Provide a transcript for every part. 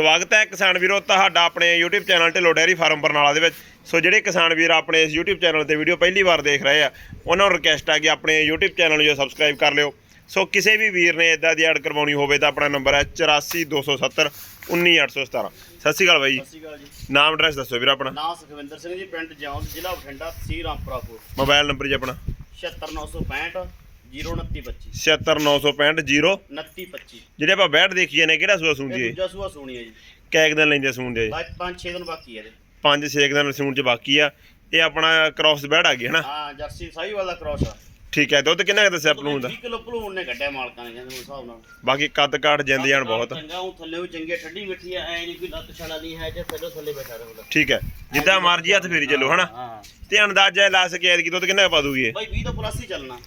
ਸਵਾਗਤ ਹੈ ਕਿਸਾਨ ਵੀਰੋ ਤੁਹਾਡਾ ਆਪਣੇ YouTube channel Dhillon dairy farm Barnala ਦੇ ਵਿੱਚ। ਸੋ ਜਿਹੜੇ ਕਿਸਾਨ ਵੀਰ ਆਪਣੇ ਇਸ YouTube ਚੈਨਲ ਤੇ ਵੀਡੀਓ ਪਹਿਲੀ ਵਾਰ ਦੇਖ ਰਹੇ ਆ ਉਹਨਾਂ ਨੂੰ ਰਿਕਵੈਸਟ ਹੈ ਕਿ ਆਪਣੇ YouTube ਚੈਨਲ ਨੂੰ ਜੋ ਸਬਸਕ੍ਰਾਈਬ ਕਰ ਲਿਓ। ਸੋ ਕਿਸੇ ਵੀ ਵੀਰ ਨੇ ਇਦਾਂ ਦੀ ਐਡ ਕਰਵਾਉਣੀ ਹੋਵੇ ਤਾਂ ਆਪਣਾ ਨੰਬਰ ਹੈ 84270 19817 ਸਤਿ ਸ਼੍ਰੀ ਅਕਾਲ ਬਾਈ। ਸਤਿ ਸ਼੍ਰੀ ਅਕਾਲ ਜੀ। ਨਾਮ ਐਡਰੈਸ ਦੱਸੋ ਵੀਰ ਆਪਣਾ। ਨਾਮ ਸੁਖਵਿੰਦਰ ਸਿੰਘ ਜੀ ਪਿੰਡ ਜੌਂਦ ਜ਼ਿਲ੍ਹਾ ਬਠਿੰਡਾ ਤਹਿਸੀਲ ਰਾਮਪੁਰਾਪੁਰ ਮੋਬਾਈਲ ਨੰਬਰ ਜੀ ਆਪਣਾ। 76965 02925 76965 0 2925 ਜਿਹੜੇ ਆਪਾਂ ਬੈਠ ਦੇਖੀਏ ਨੇ ਕਿਹੜਾ ਸੂਆ ਇਹ ਸੂੰਜੀ ਦੂਜਾ ਸੂਆ ਸੋਣੀ ਹੈ ਜੀ। ਕੈਕ ਦਿਨ ਲੈਂਦੇ ਸੂੰਦੇ ਬਾਅਦ 5-6 ਦਿਨ ਬਾਕੀ ਹੈ ਇਹਦੇ। 5-6 ਦਿਨ ਸੂਣ ਚ ਬਾਕੀ ਆ। ਇਹ ਆਪਣਾ ਕ੍ਰਾਸ ਬੈੜ ਆ ਗਈ ਹਨਾ ਹਾਂ ਜਰਸੀ ਸਾਈ ਵਾਲਾ ਕ੍ਰੋਸ ਆ। ਠੀਕ ਹੈ ਦੁੱਧ ਕਿੰਨਾ ਕੁ ਦੱਸਿਆ ਪਲੂਣ ਦਾ? 20 ਕਿਲੋ ਭਲੂਣ ਨੇ ਕੱਢਿਆ ਮਾਲਕਾਂ ਨੇ ਕਹਿੰਦੇ ਉਸ ਹਿਸਾਬ ਨਾਲ। ਬਾਕੀ ਕੱਦ ਕਾਠ ਜਿੰਦ ਜਾਨ ਬਹੁਤ। ਚੰਗਾ ਉਹ ਥੱਲੇ ਵੀ ਚੰਗੇ ਠੱਡੀ ਮਿੱਠੀ ਆ ਐ ਨਹੀਂ ਕੋਈ ਲੱਤ ਛਾਲਾ ਨਹੀਂ ਹੈ ਜੇ ਥੱਲੇ ਥੱਲੇ ਬੈਠਾ ਰਹੂਗਾ ਠੀਕ ਹੈ ਜਿੱਦਾਂ ਮਰਜ਼ੀ ਹੱਥ ਫੇਰੀ ਚੱਲੋ ਹਨਾ? ਹਾਂ ਤੇ ਅੰਦਾਜ਼ਾ ਲਾ ਸਕੇ ਐਤਕੀ ਦੁੱਧ ਕਿੰਨਾ ਕੁ ਪਾ ਦੂਗੀ ਬਾਈ 20 ਤੋਂ ਪਲੱਸ ਹੀ ਚੱਲਣਾ।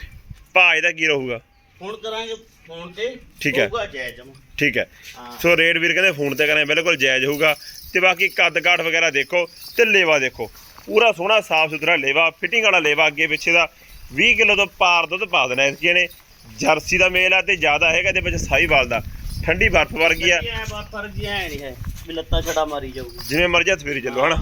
ਭਾਅ ਇਹਦਾ ਕੀ ਰਹੂਗਾ? ਹੁਣ ਕਰਾਂਗੇ ਫੋਨ ਤੇ। ਠੀਕ ਹੈ। ਹੋਊਗਾ ਜਾਇਜ਼ ਜਮਾ। ਠੀਕ ਹੈ। ਹਾਂ। ਸੋ ਰੇਟ ਵੀਰ ਕਹਿੰਦੇ ਫੋਨ ਤੇ ਕਰਾਂ ਬਿਲਕੁਲ ਜਾਇਜ਼ ਹੋਊਗਾ। ਤੇ ਬਾਕੀ ਕੱਦ ਕਾਠ ਵਗੈਰਾ ਦੇਖੋ ਤੇ ਲੇਵਾ ਦੇਖੋ। ਪੂਰਾ ਸੋਹਣਾ ਸਾਫ਼ ਸੁਥਰਾ ਲੇਵਾ ਫਿਟਿੰਗ ਵਾਲਾ ਲੇਵਾ ਅੱਗੇ ਪਿੱਛੇ ਦਾ। 20 ਕਿਲੋ ਤੋਂ ਪਾਰ ਦੁੱਧ ਪਾ ਦੇਣਾ ਇਸ ਨੇ ਜਰਸੀ ਦਾ ਮੇਲ ਆ ਤੇ ਜ਼ਿਆਦਾ ਹੈਗਾ ਤੇ ਵਿੱਚ ਸਾਈਵਾਲ ਦਾ। ਠੰਡੀ ਬਰਫ਼ ਵਰਗੀ ਆ। ਐ ਬਾਤ ਪਰ ਗਿਆ ਨਹੀਂ ਹੈ ਵੀ ਲੱਤਾਂ ਛੜਾ ਮਾਰੀ ਜਾਊਗੀ। ਜਿਵੇਂ ਮਰਜ਼ੀ ਹੱਥ ਫੇਰੀ ਚੱਲੋ ਹਨਾ?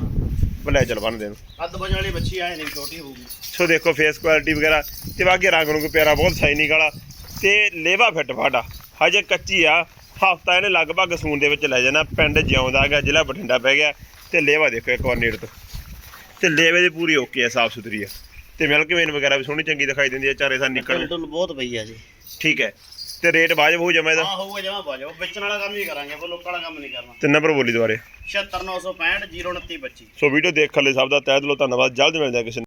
ਬਲੇ ਚੱਲ ਬੰਨ ਦੇਣ ਅੱਧ ਵਜਣ ਵਾਲੀ ਬੱਚੀ ਐ ਨਹੀਂ ਛੋਟੀ ਹੋਊਗੀ। ਸੋ ਦੇਖੋ ਫੇਸ ਕੁਆਲਿਟੀ ਵਗੈਰਾ ਤੇ ਬਾਕੀ ਰੰਗ ਨੂੰ ਪਿਆਰਾ ਬਹੁਤ ਸ਼ਾਈਨਿੰਗ ਵਾਲਾ ਤੇ ਲੇਵਾ ਫਿੱਟ ਫਾਡਾ ਹਜੇ ਕੱਚੀ ਆ। ਹਫਤਾ ਇਹਨੇ ਲਗਭਗ ਸੂਨ ਦੇ ਵਿੱਚ ਲੈ ਜਾਣਾ ਪਿੰਡ ਜਿਉਂਦਾ ਹੈਗਾ ਜ਼ਿਲ੍ਹਾ ਬਠਿੰਡਾ ਪੈ ਗਿਆ। ਤੇ ਲੇਵਾ ਦੇਖੋ ਇੱਕ ਵਾਰ ਨੇੜ ਤੋਂ। ਤੇ ਲੇਵੇ ਦੀ ਪੂਰੀ ਓਕੇ ਆ ਸਾਫ਼ ਸੁਥਰੀ ਆ। ਤੇ ਮਿਲਕ ਵੇਨ ਵਗੈਰਾ ਵੀ ਸੋਹਣੀ ਚੰਗੀ ਦਿਖਾਈ ਦਿੰਦੀ ਆ ਚਾਰੇ ਸਾਲ ਨਿਕਲ। ਬਹੁਤ ਪਈ ਆ ਜੀ। ਠੀਕ ਹੈ। ਤੇ ਰੇਟ ਵਾਜਬ ਹੋ ਜਾਵੇ ਇਹਦਾ? ਹਾਂ ਹੋਊਗਾ ਜਮਾ ਬਾਜੋ ਵੇਚਣ ਵਾਲਾ ਕੰਮ ਹੀ ਕਰਾਂਗੇ ਆਪਾਂ ਲੋਕਾਂ ਵਾਲਾ ਕੰਮ ਨਹੀਂ ਕਰਨਾ। ਤੇ ਨੰਬਰ ਬੋਲੀ ਦੁਆਰੇ 76965 02925 ਸੋ ਵੀਡੀਓ ਦੇਖਣ ਲਈ ਸਭ ਦਾ ਤਹਿ ਦਿਲੋਂ ਧੰਨਵਾਦ। ਜਲਦ ਮਿਲਦੇ ਹਾਂ ਕਿਸੇ